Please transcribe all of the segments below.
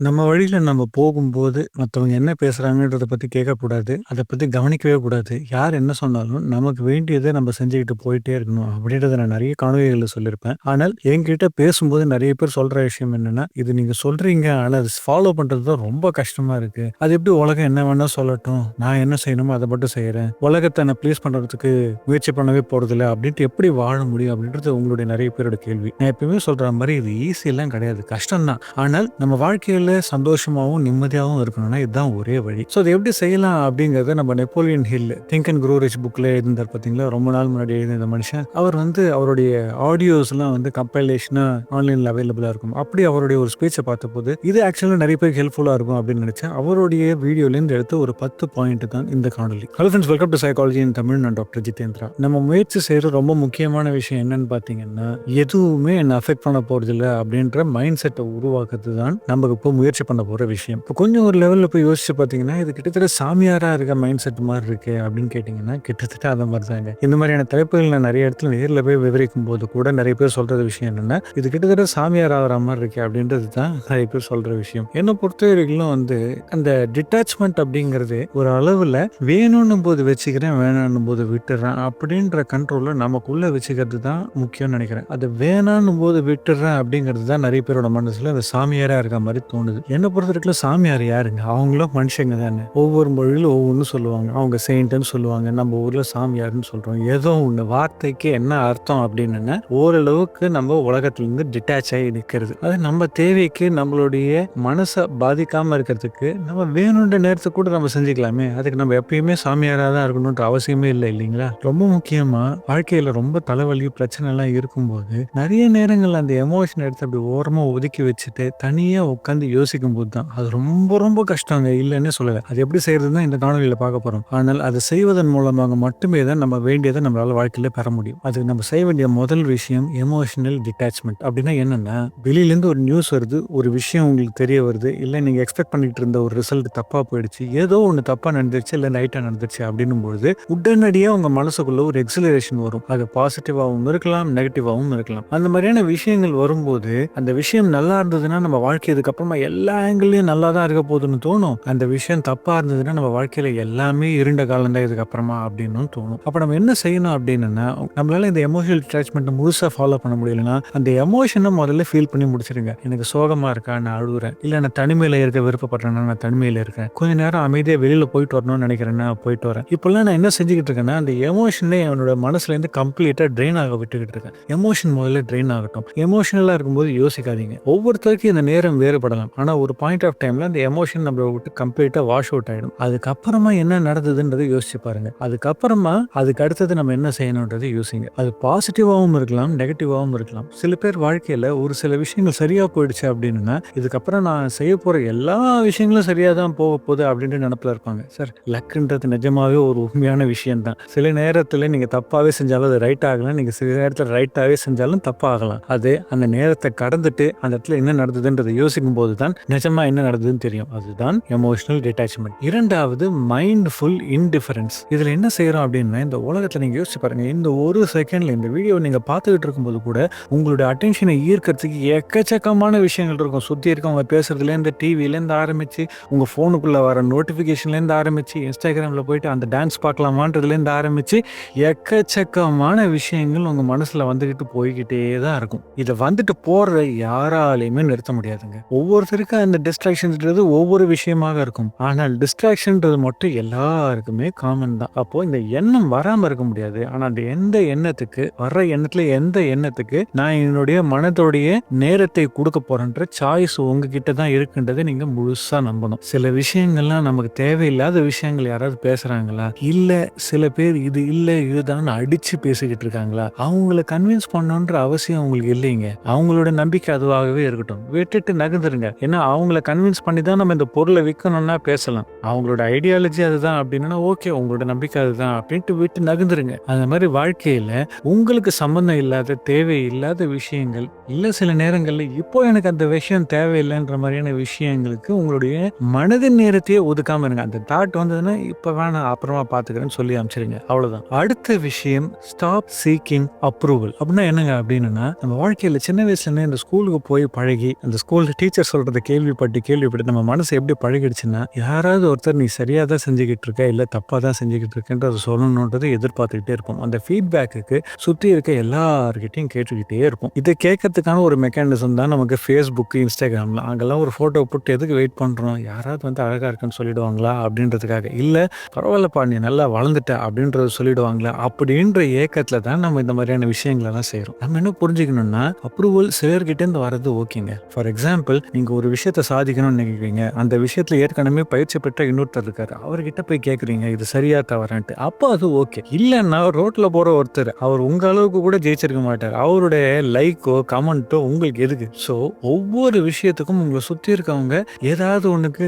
நம்ம வழியில் நம்ம போகும்போது, மற்றவங்க என்ன பேசுகிறாங்கன்றதை பற்றி கேட்கக்கூடாது. அதை பற்றி கவனிக்கவே கூடாது. யார் என்ன சொன்னாலும், நமக்கு வேண்டியதை நம்ம செஞ்சுக்கிட்டு போயிட்டே இருக்கணும். அப்படின்றத நான் நிறைய காணொலிகளில் சொல்லியிருப்பேன். ஆனால் என்கிட்ட பேசும்போது நிறைய பேர் சொல்கிற விஷயம் என்னென்னா "இது நீங்கள் சொல்கிறீங்க ஆனால் அது ஃபாலோ பண்ணுறது தான் ரொம்ப கஷ்டமாக இருக்குது அது எப்படி உலகம் என்ன வேணால் சொல்லட்டும். நான் என்ன செய்யணுமோ அதை மட்டும் செய்கிறேன் உலகத்தை நான் ப்ளீஸ் பண்ணுறதுக்கு முயற்சி பண்ணவே போகிறதில்ல அப்படின்ட்டு எப்படி வாழ முடியும்? அப்படின்றது உங்களுடைய நிறைய பேரோட கேள்வி. நான் எப்பயுமே சொல்கிற மாதிரி இது ஈஸியெல்லாம் கிடையாது. கஷ்டம் தான். ஆனால் நம்ம வாழ்க்கையில் சந்தோஷமாகவும் நிம்மதியாகவும் இருக்கணும்னா இதுதான் ஒரே வழி. ஸோ அதை எப்படி செய்யலாம் அப்படிங்கிறத நம்ம Napoleon Hill Think and Grow Rich எழுதியிருந்தார் பார்த்தீங்களா? ரொம்ப நாள் முன்னாடி எழுதின மனுஷன். அவர் வந்து அவருடைய ஆடியோஸ்லாம் வந்து கம்பைலேஷனாக ஆன்லைனில் அவைலபிளாக இருக்கும். அப்படி அவருடைய ஒரு ஸ்பீச்சை பார்த்தபோது, இது ஆக்சுவலாக நிறைய பேருக்கு ஹெல்ப்ஃபுல்லாக இருக்கும் அப்படின்னு நினச்சேன் அவருடைய வீடியோலேருந்து எடுத்த ஒரு 10 பாயிண்ட் தான் இந்த காணொலி hello friends welcome to psychology in Tamil. நான் டாக்டர் ஜிதேந்திரா. நம்ம முயற்சி செய்கிற ரொம்ப முக்கியமான விஷயம் என்னன்னு பார்த்தீங்கன்னா, எதுவுமே என்னை அஃபெக்ட் பண்ண போகிறது இல்லை அப்படின்ற மைண்ட் செட்டை உருவாக்குறது தான் நம்ம இப்போ முயற்சி பண்ண போகிற விஷயம். இப்போ கொஞ்சம் ஒரு லெவலில் போய் யோசிச்சு பார்த்தீங்கன்னா, இது கிட்டத்தட்ட சாமியாராக இருக்க மைண்ட் செட் மாதிரி இருக்கு அப்படின்னு கேட்டிங்கன்னா கிட்டத்தட்ட அதை மாதிரி தாங்க. இந்த மாதிரியான தலைப்புகள் நான் நிறைய இடத்துல நேரில் போய் விவரிக்கும் போது கூட நிறைய பேர் சொல்கிற விஷயம் என்னென்னா இது கிட்டத்தட்ட சாமியார் ஆகிற மாதிரி இருக்கு அப்படின்றது தான் நிறைய பேர் சொல்கிற விஷயம். என்னை பொறுத்த வரைக்கும் வந்து அந்த டிட்டாச்மெண்ட் அப்படிங்கிறது ஒரு அளவில் வேணும்னு போது வச்சுக்கிறேன், வேணான்னும் போது விட்டுறேன் அப்படின்ற கண்ட்ரோலை நமக்குள்ளே வச்சுக்கிறது தான் முக்கியம்னு நினைக்கிறேன் அது வேணான்னும் போது விட்டுறேன் அப்படிங்கிறது தான் நிறைய பேரோட மனசில் அந்த சாமியாராக இருக்க தோணும் தோணுது. என்ன பொறுத்தவரைக்கும் சாமியார் யாருங்க? அவங்களும் மனுஷங்க தானே. ஒவ்வொரு மொழியிலும் ஒவ்வொன்றும் சொல்லுவாங்க. அவங்க செயிண்ட்டுன்னு சொல்லுவாங்க. நம்ம ஊர்ல சாமியார்னு சொல்றோம். ஏதோ ஒண்ணு வார்த்தைக்கு என்ன அர்த்தம் அப்படின்னுன்னா, ஓரளவுக்கு நம்ம உலகத்திலிருந்து டிட்டாச் ஆகி நிற்கிறது அது நம்ம தேவைக்கு நம்மளுடைய மனசை பாதிக்காம இருக்கிறதுக்கு நம்ம வேணுன்ற நேரத்துக்கு கூட நம்ம செஞ்சுக்கலாமே. அதுக்கு நம்ம எப்பயுமே சாமியாரா தான் இருக்கணுன்ற அவசியமே இல்லை இல்லைங்களா? ரொம்ப முக்கியமா வாழ்க்கையில ரொம்ப தலைவலி, பிரச்சனைலாம் இருக்கும்போது, நிறைய நேரங்கள் அந்த எமோஷன் எடுத்து அப்படி ஓரமா ஒதுக்கி வச்சுட்டு, தனியா உட்காந்து யோசிக்கும் போது தான், அது ரொம்ப ரொம்ப கஷ்டங்க. இல்லைன்னு சொல்லல. அது எப்படி செய்யறதுன்னு இந்த காணொலியில் பார்க்க போறோம். ஆனால் அதை செய்வதன் மூலமாக மட்டுமே தான் நம்ம வேண்டியதை நம்மளால வாழ்க்கையில பெற முடியும். அதுக்கு நம்ம செய்ய வேண்டிய முதல் விஷயம் எமோஷனல் டிட்டாச்மெண்ட் அப்படின்னா என்னன்னா, வெளியிலேருந்து ஒரு நியூஸ் வருது, ஒரு விஷயம் உங்களுக்கு தெரிய வருது, இல்லை நீங்க எக்ஸ்பெக்ட் பண்ணிட்டு இருந்த ஒரு ரிசல்ட் தப்பா போயிடுச்சு, ஏதோ ஒன்று தப்பா நடந்துருச்சு, இல்லை ரைட்டா நடந்துருச்சு அப்படின்னும் பொழுது, உடனடியா உங்க மனசுக்குள்ள ஒரு எக்ஸலரேஷன் வரும். அது பாசிட்டிவாகவும் இருக்கலாம், நெகட்டிவாகவும் இருக்கலாம். அந்த மாதிரியான விஷயங்கள் வரும்போது, அந்த விஷயம் நல்லா இருந்ததுன்னா நம்ம வாழ்க்கை இதுக்கப்புறமா எல்லா ஆங்கிள்லையும் நல்லா தான் இருக்க போகுதுன்னு தோணும். அந்த விஷயம் தப்பா இருந்ததுன்னா நம்ம வாழ்க்கையில எல்லாமே இருண்ட காலம் தான் இதுக்கப்புறமா அப்படின்னும் தோணும். அப்ப நம்ம என்ன செய்யணும் அப்படின்னா, நம்மளால இந்த எமோஷனல் டிட்டாச்மென்ட்ட முழுசா ஃபாலோ பண்ண முடியலன்னா, அந்த எமோஷனை முதல்ல ஃபீல் பண்ணி முடிச்சிருங்க. எனக்கு சோகமா இருக்கா? நான் அழுகுறேன் இல்ல நான் தனிமையில இருக்க விருப்பப்படுறேன்னா, நான் தனிமையில இருக்கேன். கொஞ்ச நேரம் அமைதியா வெளியில போயிட்டு வரணும்னு நினைக்கிறேன்னா, போயிட்டு வரேன். இப்போல்லாம் நான் என்ன செஞ்சுக்கிட்டு இருக்கேன்னா, அந்த எமோஷனே என்னோட மனசுலேருந்து கம்ப்ளீட்டா ட்ரெயின் ஆக விட்டுக்கிட்டு இருக்கேன். எமோஷன் முதல்ல ட்ரெயின் ஆகட்டும். எமோஷனலா இருக்கும்போது யோசிக்காதீங்க. ஒவ்வொருத்தருக்கும் இந்த நேரம் வேறுபடலாம். ஆனால் ஒரு பாயிண்ட் ஆஃப் டைமில் அந்த எமோஷன் நம்மளை விட்டு கம்ப்ளீட்டாக வாஷ் அவுட் ஆயிடும். அதுக்கப்புறமா என்ன நடந்ததுன்றத யோசிச்சு பாருங்க. அதுக்கப்புறமா அதுக்கு அடுத்தது நம்ம என்ன செய்யணுன்றது யோசிங்க. அது பாசிட்டிவாகவும் இருக்கலாம், நெகட்டிவாகவும் இருக்கலாம். சில பேர் வாழ்க்கையில் ஒரு சில விஷயங்கள் சரியாக போயிடுச்சு அப்படின்னா, இதுக்கப்புறம் நான் செய்ய போகிற எல்லா விஷயங்களும் சரியாக தான் போக போகுது அப்படின்ட்டு நினப்பில் இருப்பாங்க. சார் லக்குன்றது நிஜமாவே ஒரு உண்மையான விஷயம் தான். சில நேரத்தில் நீங்கள் தப்பாகவே செஞ்சாலும் அது ரைட் ஆகலாம். நீங்கள் சில நேரத்தில் ரைட்டாகவே செஞ்சாலும் தப்பாகலாம் அது அந்த நேரத்தை கடந்துட்டு அந்த இடத்துல என்ன நடந்ததுன்றதை யோசிக்கும் போது தான் நிஜமா என்ன நடந்ததுன்னு தெரியும். அதுதான் எமோஷனல் டிட்டாச்மெண்ட் இரண்டாவது மைண்ட்ஃபுல் இன்டிஃபரன்ஸ். இதுல என்ன செய்யறோம் அப்படின்னா, இந்த உலகத்துல நீங்க யோசிச்சு பாருங்க. இந்த ஒரு செகண்ட்ல இந்த வீடியோ நீங்க பார்த்துக்கிட்டு இருக்கும்போது கூட உங்களுடைய அட்டென்ஷனை ஈர்க்கறதுக்கு எக்கச்சக்கமான விஷயங்கள் இருக்கும். சுத்தி இருக்கவங்க பேசுறதுலேருந்து, டிவிலேருந்து ஆரம்பிச்சு, உங்க ஃபோனுக்குள்ள வர நோட்டிஃபிகேஷன்லேருந்து ஆரம்பிச்சு, இன்ஸ்டாகிராம்ல போயிட்டு அந்த டான்ஸ் பார்க்கலாமான்றதுலேருந்து ஆரம்பிச்சு, எக்கச்சக்கமான விஷயங்கள் உங்க மனசுல வந்துகிட்டு போய்கிட்டே தான் இருக்கும். இதை வந்துட்டு போற யாராலையுமே நிறுத்த முடியாதுங்க. ஒவ்வொரு ஒவ்வொருத்தருக்கும் அந்த டிஸ்ட்ராக்ஷன்ஸ்ன்றது ஒவ்வொரு விஷயமாக இருக்கும். ஆனால் டிஸ்ட்ராக்ஷன்ன்றது மட்டும் எல்லாருக்குமே காமன் தான். அப்போ இந்த எண்ணம் வராம இருக்க முடியாது. ஆனா அந்த எந்த எண்ணத்துக்கு வர்ற எண்ணத்துல எந்த எண்ணத்துக்கு நான் என்னுடைய மனதோடைய நேரத்தை கொடுக்க போறேன்ற சாய்ஸ் உங்ககிட்ட தான் இருக்குன்றதை நீங்க முழுசா நம்பணும். சில விஷயங்கள்லாம் நமக்கு தேவையில்லாத விஷயங்கள் யாராவது பேசுறாங்களா? இல்ல சில பேர் இது இல்ல இதுதான் அடிச்சு பேசிக்கிட்டு இருக்காங்களா? அவங்கள கன்வின்ஸ் பண்ணணுன்ற அவசியம் உங்களுக்கு இல்லைங்க. அவங்களோட நம்பிக்கை அதுவாகவே இருக்கட்டும். விட்டுட்டு நகர்ந்துருங்க. ஏன்னா அவங்கள கன்வின்ஸ் பண்ணி தான் நம்ம இந்த பொருளை விற்கணும்னா பேசலாம். அவங்களோட ஐடியாலஜி அதுதான் அப்படின்னா, ஓகே உங்களோட நம்பிக்கை அதுதான் அப்படின்ட்டு விட்டு நகர்ந்துருங்க. அந்த மாதிரி வாழ்க்கையில உங்களுக்கு சம்மந்தம் இல்லாத, தேவையில்லாத விஷயங்கள், இல்ல சில நேரங்கள்ல இப்போ எனக்கு அந்த விஷயம் தேவையில்லைன்ற மாதிரியான விஷயங்களுக்கு உங்களுடைய மனதின் நேரத்தையே ஒதுக்காம இருங்க. அந்த தாட் வந்ததுன்னா, இப்ப வேணாம் அப்புறமா பார்த்துக்கிறேன்னு சொல்லி அமைச்சிருங்க அவ்வளோதான். அடுத்த விஷயம் ஸ்டாப் சீக்கிங் அப்ரூவல். அப்படின்னா என்னங்க அப்படின்னா, நம்ம வாழ்க்கையில சின்ன வயசுலேருந்தே இந்த ஸ்கூலுக்கு போய் பழகி, அந்த ஸ்கூல் டீச்சர் சொல்ற சொல்கிறத கேள்விப்பட்டு கேள்விப்பட்டு நம்ம மனசு எப்படி பழகிடுச்சுன்னா யாராவது ஒருத்தர் நீ சரியாக தான் செஞ்சுக்கிட்டு இருக்க இல்லை தப்பாக தான் செஞ்சுக்கிட்டு இருக்கன்றத சொல்லணுன்றதை எதிர்பார்த்துக்கிட்டே இருப்போம். அந்த ஃபீட்பேக்கு சுற்றி இருக்க எல்லாருக்கிட்டையும் கேட்டுக்கிட்டே இருப்போம். இதை கேட்கறதுக்கான ஒரு மெக்கானிசம் தான் நமக்கு ஃபேஸ்புக் இன்ஸ்டாகிராம்ல அங்கெல்லாம் ஒரு ஃபோட்டோ போட்டு எதுக்கு வெயிட் பண்ணுறோம் யாராவது வந்து அழகா இருக்குன்னு சொல்லிடுவாங்களா அப்படின்றதுக்காக. இல்லை பரவாயில்லப்பா நீ நல்லா வளர்ந்துட்ட அப்படின்றத சொல்லிடுவாங்களா அப்படின்ற ஏக்கத்தில் தான் நம்ம இந்த மாதிரியான விஷயங்களெல்லாம் செய்கிறோம் நம்ம என்ன புரிஞ்சுக்கணும்னா அப்ரூவல் சிலர்கிட்டேருந்து வர்றது ஓகேங்க. ஃபார் எக்ஸாம்பிள் நீங்க ஒரு விஷயத்த சாதிக்கணும்னு நினைக்கிறீங்க. அந்த விஷயத்துல ஏற்கனவே பயிற்சி பெற்ற இன்னொருத்தர் இருக்காரு. அவர்கிட்ட போய் கேட்குறீங்க இது சரியா தவறான்ட்டு. அப்போ அது ஓகே. இல்லைன்னா ரோட்ல போற ஒருத்தர் அவர் உங்க அளவுக்கு கூட ஜெயிச்சிருக்க மாட்டார். அவருடைய லைக்கோ கமெண்ட்டோ உங்களுக்கு எதுக்கு? ஸோ ஒவ்வொரு விஷயத்துக்கும் உங்களை சுத்தி இருக்கவங்க ஏதாவது ஒண்ணுக்கு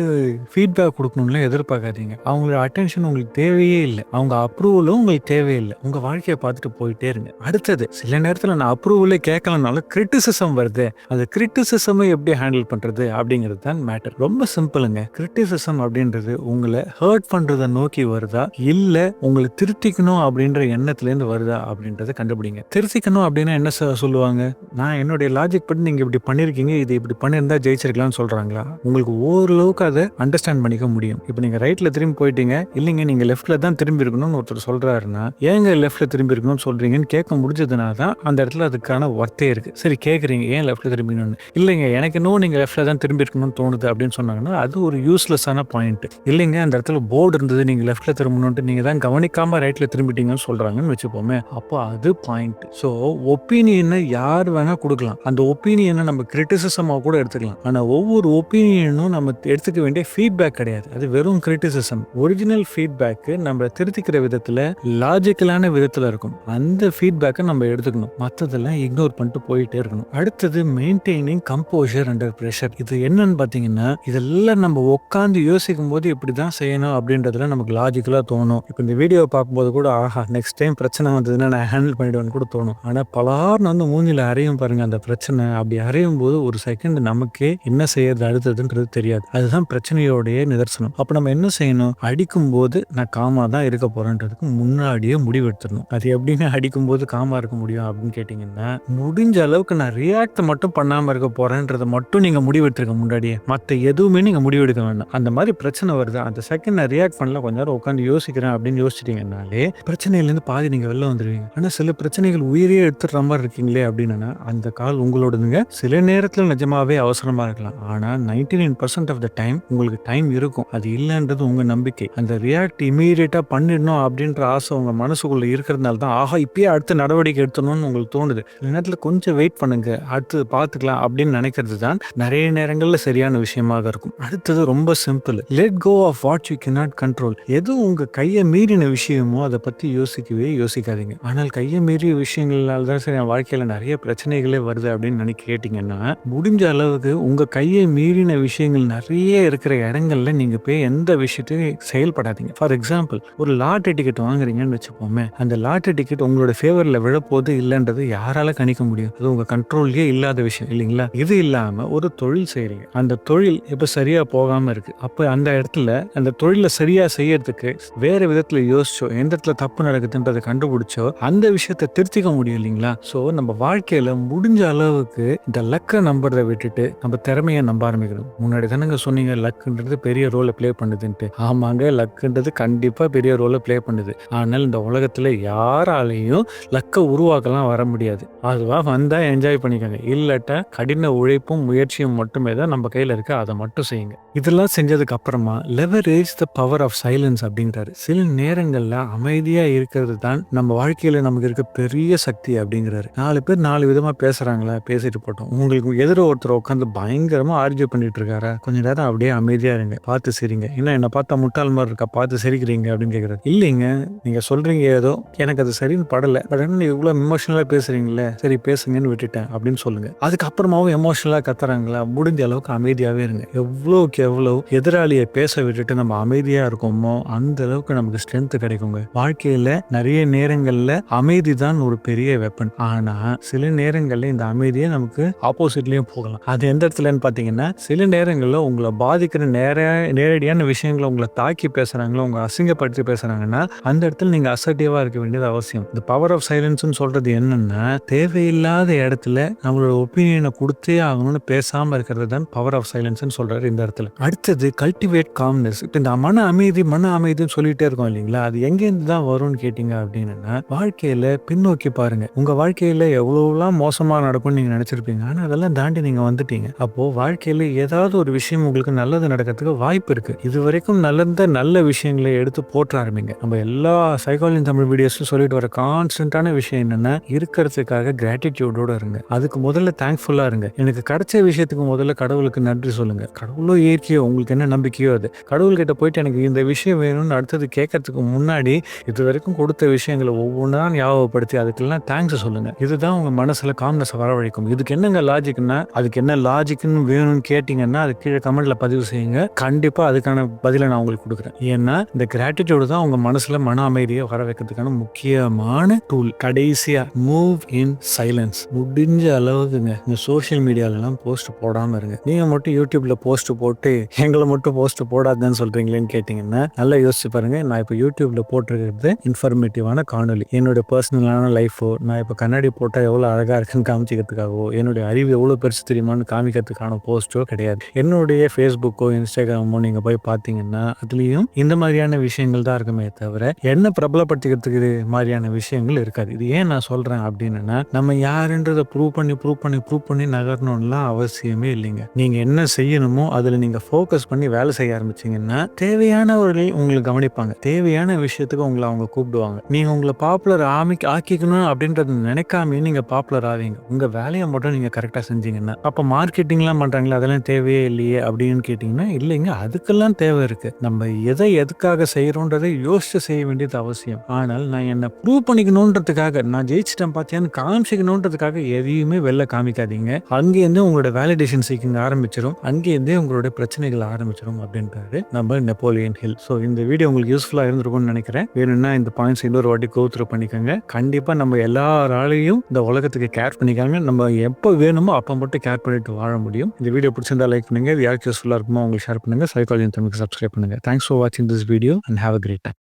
ஃபீட்பேக் கொடுக்கணும்னு எதிர்பார்க்காதீங்க. அவங்களோட அட்டென்ஷன் உங்களுக்கு தேவையே இல்லை. அவங்க அப்ரூவலும் உங்களுக்கு தேவையில்லை உங்க வாழ்க்கையை பார்த்துட்டு போயிட்டே இருங்க. அடுத்தது சில நேரத்தில் நான் அப்ரூவலே கேட்கலனாலும் கிரிட்டிசிசம் வருது. அந்த கிரிட்டிசிசமை எப்படி ஹேண்டில் பண்ணுறது அப்படிங்கிறது தான் மேட்டர் ரொம்ப சிம்பிளுங்க கிரிட்டிசிசம் அப்படின்றது உங்களை ஹர்ட் பண்றதை நோக்கி வருதா? இல்ல உங்களை திருத்திக்கணும் அப்படின்ற எண்ணத்துல இருந்து வருதா அப்படின்றத கண்டுபிடிங்க. திருத்திக்கணும் அப்படின்னா என்ன சொல்லுவாங்க? நான் என்னுடைய லாஜிக் படி நீங்க இப்படி பண்ணிருக்கீங்க இது இப்படி பண்ணியிருந்தா ஜெயிச்சிருக்கலாம்னு சொல்றாங்களா? உங்களுக்கு ஓரளவுக்கு அதை அண்டர்ஸ்டாண்ட் பண்ணிக்க முடியும். இப்போ நீங்க ரைட்ல திரும்பி போயிட்டீங்க இல்லைங்க நீங்க லெஃப்ட்ல தான் திரும்பி இருக்கணும்னு ஒருத்தர் சொல்றாருன்னா ஏங்க லெஃப்ட்ல திரும்பி இருக்கணும்னு சொல்றீங்கன்னு கேட்க முடிஞ்சதுனால தான் அந்த இடத்துல அதுக்கான ஒர்த்தே இருக்கு. சரி கேட்குறீங்க ஏன் லெஃப்ட்டில் திரும்பிக்கணும்னு? இல்லைங்க எனக்கு இன்னும் நீங்கள் லெஃப்ட்டில் தான் திரும்பி இருக்கணும்னு தோணுது அப்படின்னு சொன்னாங்கன்னா அது ஒரு யூஸ்லெஸ்ஸான பாயிண்ட் இல்லைங்க அந்த இடத்துல போர்டு இருந்தது நீங்கள் லெஃப்ட்டில் திரும்பணும்ட்டு நீங்கள் தான் கவனிக்காமல் ரைட்டில் திரும்பிட்டீங்கன்னு சொல்கிறாங்கன்னு வச்சுப்போமே அப்போ அது பாயிண்ட் ஸோ ஒப்பீனியனை யார் வேணால் கொடுக்கலாம். அந்த ஒப்பீனியனை நம்ம கிரிட்டிசிசமாக கூட எடுத்துக்கலாம். ஆனால் ஒவ்வொரு ஒப்பீனியனும் நம்ம எடுத்துக்க வேண்டிய ஃபீட்பேக் கிடையாது. அது வெறும் கிரிட்டிசிசம் ஒரிஜினல் ஃபீட்பேக்கு நம்ம திருத்திக்கிற விதத்தில் லாஜிக்கலான விதத்தில் இருக்கும். அந்த ஃபீட்பேக்கை நம்ம எடுத்துக்கணும். மற்றதெல்லாம் இக்னோர் பண்ணிட்டு போயிட்டே இருக்கணும். அடுத்தது மெயின்டைனிங் கம்போஷர் அண்டர் ப்ரெஷர் இது என்னன்னு பார்த்தீங்கன்னா இதெல்லாம் நம்ம உட்காந்து யோசிக்கும் போது இப்படி தான் செய்யணும் அப்படின்றதுல நமக்கு லாஜிக்கலாக தோணும். இப்போ இந்த வீடியோவை பார்க்கும்போது கூட ஆஹா நெக்ஸ்ட் டைம் பிரச்சனை வந்ததுன்னா நான் ஹேண்டில் பண்ணிடுவேன்னு கூட தோணும். ஆனால் பலார்னு வந்து மூஞ்சில் அறையும் பாருங்க அந்த பிரச்சனை. அப்படி அறையும் போது ஒரு செகண்ட் நமக்கே என்ன செய்யறது அடுத்ததுன்றது தெரியாது. அதுதான் பிரச்சனையோடைய நிதர்சனம். அப்போ நம்ம என்ன செய்யணும்? அடிக்கும் போது நான் காமா தான் இருக்க போறேன்றதுக்கு முன்னாடியே முடிவெடுத்துடணும். அது எப்படின்னு அடிக்கும் போது காமா இருக்க முடியும் அப்படின்னு கேட்டிங்கன்னா முடிஞ்ச அளவுக்கு நான் ரியாக்ட் மட்டும் பண்ணாமல் இருக்க போறேன்றதை மட்டும் நீங்கள் முடிவு முடிவெடுத்துருக்க முன்னாடியே மற்ற எதுவுமே நீங்க முடிவெடுக்க வேண்டாம். அந்த மாதிரி பிரச்சனை வருது? அந்த செகண்ட் நான் ரியாக்ட் பண்ணல கொஞ்ச நேரம் உட்காந்து யோசிக்கிறேன் அப்படின்னு யோசிச்சிட்டீங்கன்னாலே பிரச்சனையிலேருந்து பாதி நீங்க வெளில வந்துடுவீங்க ஆனால் சில பிரச்சனைகள் உயிரே எடுத்துடுற மாதிரி இருக்கீங்களே அப்படின்னா அந்த கால் உங்களோடதுங்க. சில நேரத்தில் நிஜமாவே அவசரமா இருக்கலாம். ஆனால் ninety nine percent of the time உங்களுக்கு டைம் இருக்கும். அது இல்லைன்றது உங்கள் நம்பிக்கை. அந்த ரியாக்ட் இமீடியட்டாக பண்ணிடணும் அப்படின்ற ஆசை உங்க மனசுக்குள்ளே இருக்கிறதுனால தான் ஆஹா இப்பயே அடுத்த நடவடிக்கை எடுத்தணும்னு உங்களுக்கு தோணுது. சில நேரத்தில் கொஞ்சம் வெயிட் பண்ணுங்க. அடுத்து பார்த்துக்கலாம் அப்படின்னு நினைக்கிறது தான் நிறைய நேரங்களில் சரியான விஷயமாக இருக்கும். அடுத்தது ரொம்ப simple let go of what you cannot control எது உங்கள் கையை மீறின விஷயமோ அதை பற்றி யோசிக்கவே யோசிக்காதீங்க. ஆனால் கையை மீறிய விஷயங்களால் தான் சரி என் வாழ்க்கையில் நிறைய பிரச்சனைகளே வருது அப்படின்னு நினைக்க கேட்டிங்கன்னா முடிஞ்ச அளவுக்கு உங்கள் கையை மீறின விஷயங்கள் நிறைய இருக்கிற இடங்கள்ல நீங்கள் போய் எந்த விஷயத்தையும் செயல்படாதீங்க. ஃபார் எக்ஸாம்பிள் ஒரு லாட்டரி டிக்கெட் வாங்குறீங்கன்னு வச்சுப்போமே அந்த லாட்டரி டிக்கெட் உங்களோட ஃபேவரில் விழப்போது இல்லைன்றது யாரால கணிக்க முடியும்? அது உங்கள் கண்ட்ரோல்லே இல்லாத விஷயம் இல்லைங்களா? இது இல்லாமல் ஒரு தொழில் செய்றீங்க. அந்த தொழில் இப்போ சரியாக போகாமல் இருக்குது அப்போ அந்த இடத்துல அந்த தொழிலை சரியாக செய்யறதுக்கு வேறு விதத்தில் யோசிச்சோ எந்த இடத்துல தப்பு நடக்குதுன்றதை கண்டுபிடிச்சோ அந்த விஷயத்தை திருத்திக்க முடியும் இல்லைங்களா? ஸோ நம்ம வாழ்க்கையில் முடிஞ்ச அளவுக்கு இந்த லக்கை நம்புறதை விட்டுட்டு நம்ம திறமையை நம்ப ஆரம்பிக்கணும். முன்னாடி தானேங்க சொன்னீங்க லக்குன்றது பெரிய ரோலை ப்ளே பண்ணுதுன்ட்டு. ஆமாங்க லக்குன்றது கண்டிப்பாக பெரிய ரோலை ப்ளே பண்ணுது. ஆனால் இந்த உலகத்தில் யாராலையும் லக்கை உருவாக்கலாம் வர முடியாது. அதுவாக வந்தால் என்ஜாய் பண்ணிக்கோங்க. இல்லட்ட கடின உழைப்பும் முயற்சியும் மட்டுமே தான் நம்ம கையில் இருக்க. அதை மட்டும் செய்யுங்க. இதெல்லாம் செஞ்சதுக்கு அப்புறமா leverage the power of silence அப்படின்றாரு. சில நேரங்களில் அமைதியாக இருக்கிறது தான் நம்ம வாழ்க்கையில் நமக்கு இருக்க பெரிய சக்தி அப்படிங்கிறாரு. நாலு பேர் நாலு விதமாக பேசுகிறாங்களா பேசிட்டு போட்டோம். உங்களுக்கு எதிர ஒருத்தர் உட்காந்து பயங்கரமாக ஆர்கியூ பண்ணிட்டு இருக்காரா? கொஞ்ச நேரம் அப்படியே அமைதியாக இருங்க. பார்த்து சிரிங்க. என்ன என்ன பார்த்தா முட்டாள் மாதிரி இருக்கா? பார்த்து சிரிக்கிறீங்க அப்படின்னு கேட்குறாரு இல்லைங்க. நீங்கள் சொல்கிறீங்க ஏதோ. எனக்கு அது சரின்னு படலை. பட் என்ன இவ்வளோ இமோஷனலாக பேசுகிறீங்களே சரி பேசுங்கன்னு விட்டுட்டேன் அப்படின்னு சொல்லுங்க. அதுக்கப்புறமாவும் எமோஷனலாக கத்துறாங்களா? முடிஞ்ச அளவுக்கு அமைதியாவே இருங்க. எவ்வளோக்கு எவ்வளவு எதிராளியை பேச விட்டுட்டு நம்ம அமைதியா இருக்கோமோ அந்த அளவுக்கு நமக்கு ஸ்ட்ரென்த் கிடைக்குங்க. வாழ்க்கையில நிறைய நேரங்கள்ல அமைதி தான் ஒரு பெரிய வெப்பன் ஆனா சில நேரங்களில் இந்த அமைதியை நமக்கு ஆப்போசிட்லயும் போகலாம். அது எந்த இடத்துலன்னு பாத்தீங்கன்னா சில நேரங்களில் உங்களை பாதிக்கிற நேர நேரடியான விஷயங்களை உங்களை தாக்கி பேசுறாங்களோ உங்களை அசிங்கப்படுத்தி பேசுறாங்கன்னா அந்த இடத்துல நீங்க அசர்ட்டிவா இருக்க வேண்டியது அவசியம். இந்த பவர் ஆஃப் சைலன்ஸ்னு சொல்றது என்னன்னா தேவையில்லாத இடத்துல நம்மளோட ஒப்பீனியனை கொடுத்தே ஆகணும்னு பேசாமல் இருக்கிறது தான் பவர் ஆஃப் சைலன்ஸ்னு சொல்கிறார் இந்த இடத்துல. அடுத்தது கல்டிவேட் காம்னஸ் இப்போ இந்த மன அமைதி மன அமைதின்னு சொல்லிகிட்டே இருக்கோம் இல்லைங்களா? அது எங்கேருந்து தான் வரும்னு கேட்டிங்க அப்படின்னா வாழ்க்கையில் பின்னோக்கி பாருங்கள் உங்கள் வாழ்க்கையில் எவ்வளோலாம் மோசமாக நடக்கும்னு நீங்கள் நினச்சிருப்பீங்க. ஆனால் அதெல்லாம் தாண்டி நீங்கள் வந்துட்டீங்க. அப்போது வாழ்க்கையில் ஏதாவது ஒரு விஷயம் உங்களுக்கு நல்லது நடக்கிறதுக்கு வாய்ப்பு இருக்குது இது வரைக்கும் நல்ல நல்ல விஷயங்களை எடுத்து போற்ற ஆரம்பிங்க. நம்ம எல்லா சைக்காலஜி தமிழ் வீடியோஸும் சொல்லிட்டு வர கான்ஸ்டன்ட்டான விஷயம் என்னென்னா இருக்கிறதுக்காக கிராட்டிடியூடோட இருங்க. அதுக்கு முதல்ல தேங்க்ஃபுல்லா இருங்க. எனக்கு கிடைச்ச விஷயத்துக்கு முதல்ல கடவுளுக்கு நன்றி சொல்லுங்க. கடவுளோ இயற்கையோ உங்களுக்கு என்ன நம்பிக்கையோ அது. கடவுள்கிட்ட போயிட்டு எனக்கு இந்த விஷயம் வேணும்னு அடுத்தது கேட்கறதுக்கு முன்னாடி இது வரைக்கும் கொடுத்த விஷயங்களை ஒவ்வொன்றா ஞாபகப்படுத்தி அதுக்கெல்லாம் தேங்க்ஸ் சொல்லுங்க. இதுதான் உங்க மனசுல காம்னஸ் வரவழைக்கும். இதுக்கு என்னங்க லாஜிக்னா அதுக்கு என்ன லாஜிக்னு வேணும்னு கேட்டீங்கன்னா அது கீழே கமெண்ட்ல பதிவு செய்யுங்க. கண்டிப்பா அதுக்கான பதிலை நான் உங்களுக்கு கொடுக்குறேன். ஏன்னா இந்த கிராட்டிடியூடு தான் உங்க மனசுல மன அமைதியை வர வைக்கிறதுக்கான முக்கியமான டூல் கடைசியா மூவ் இன் சைலன்ஸ் முடிஞ்ச அளவுக்குங்க. இந்த சோஷியல் மீடியாலலாம் போஸ்ட் போடாமல் இருங்க. நீங்கள் மட்டும் யூடியூப்பில் போஸ்ட் போட்டு எங்களை மட்டும் போஸ்ட் போடாதுன்னு சொல்கிறீங்களேன்னு கேட்டிங்கன்னா நல்லா யோசிச்சு பாருங்கள் நான் இப்போ யூடியூப்பில் போட்டிருக்கிறது இன்ஃபர்மேட்டிவான காணொலி என்னுடைய பர்சனலான லைஃபோ நான் இப்போ கண்ணாடி போட்டால் எவ்வளோ அழகாக இருக்குன்னு காமிச்சிக்கிறதுக்காகவோ என்னுடைய அறிவு எவ்வளோ பெருசு தெரியுமான்னு காமிக்கிறதுக்கான போஸ்ட்டோ கிடையாது. என்னுடைய ஃபேஸ்புக்கோ இன்ஸ்டாகிராமோ நீங்கள் போய் பார்த்தீங்கன்னா அதுலேயும் இந்த மாதிரியான விஷயங்கள் தான் இருக்குமே தவிர என்ன பிரபலப்படுத்திக்கிறதுக்கு இது மாதிரியான விஷயங்கள் இருக்காது. இது ஏன் நான் சொல்கிறேன் அப்படின்னா நம்ம யாருன்றதை ப்ரூவ் பண்ணி ப்ரூவ் பண்ணி ப்ரூவ் பண்ணி நகரணும்லாம் அவசியமே இல்லைங்க. நீங்க என்ன செய்யணுமோ அதுல நீங்க ஃபோக்கஸ் பண்ணி வேலை செய்ய ஆரம்பிச்சீங்கன்னா தேவையானவர்களையும் உங்களை கவனிப்பாங்க. தேவையான விஷயத்துக்கு உங்களை அவங்க கூப்பிடுவாங்க. நீங்க உங்களை பாப்புலர் ஆமிக் ஆக்கிக்கணும் அப்படின்றத நினைக்காம நீங்க பாப்புலர் ஆவீங்க. உங்க வேலையை மட்டும் நீங்க கரெக்டா செஞ்சீங்கன்னா அப்ப மார்க்கெட்டிங்லாம் பண்றாங்களா அதெல்லாம் தேவையே இல்லையே அப்படின்னு கேட்டீங்கன்னா இல்லைங்க அதுக்கெல்லாம் தேவை இருக்கு. நம்ம எதை எதுக்காக செய்யறோன்றதை யோசிச்சு செய்ய வேண்டியது அவசியம். ஆனால் நான் என்ன ப்ரூவ் பண்ணிக்கணுன்றதுக்காக நான் ஜெயிச்சிட்டேன் பார்த்தியான்னு காமிச்சிக்கணுன்றதுக்காக எதையுமே வெளில காமிக்காதீங்க. அங்கேருந்து உங்களோட வேலிடேஷன் சீக்கிங் ஆரம்பிச்சிடும் அங்கேருந்தே உங்களோட பிரச்சனைகள் ஆரம்பிச்சிடும் அப்படின்றாரு நம்ம நெப்போலியன் ஹில் ஸோ இந்த வீடியோ உங்களுக்கு யூஸ்ஃபுல்லாக இருந்திருக்கும்னு நினைக்கிறேன். வேணும்னா இந்த பாயிண்ட்ஸ் இன்னொரு வாட்டி கோத்ரூ பண்ணிக்கோங்க. கண்டிப்பாக நம்ம எல்லாராலையும் இந்த உலகத்துக்கு கேர் பண்ணிக்காங்க நம்ம எப்போ வேணுமோ அப்போ மட்டும் கேர் பண்ணிட்டு வாழ முடியும். இந்த வீடியோ பிடிச்சிருந்தா லைக் பண்ணுங்க. யாருக்கு யூஸ்ஃபுல்லாக இருக்குமோ உங்களுக்கு ஷேர் பண்ணுங்க. சைக்காலஜி தமிழுக்கு சப்ஸ்கிரைப் பண்ணுங்க. தேங்க்ஸ் ஃபார் வாட்சிங் this video and have a great time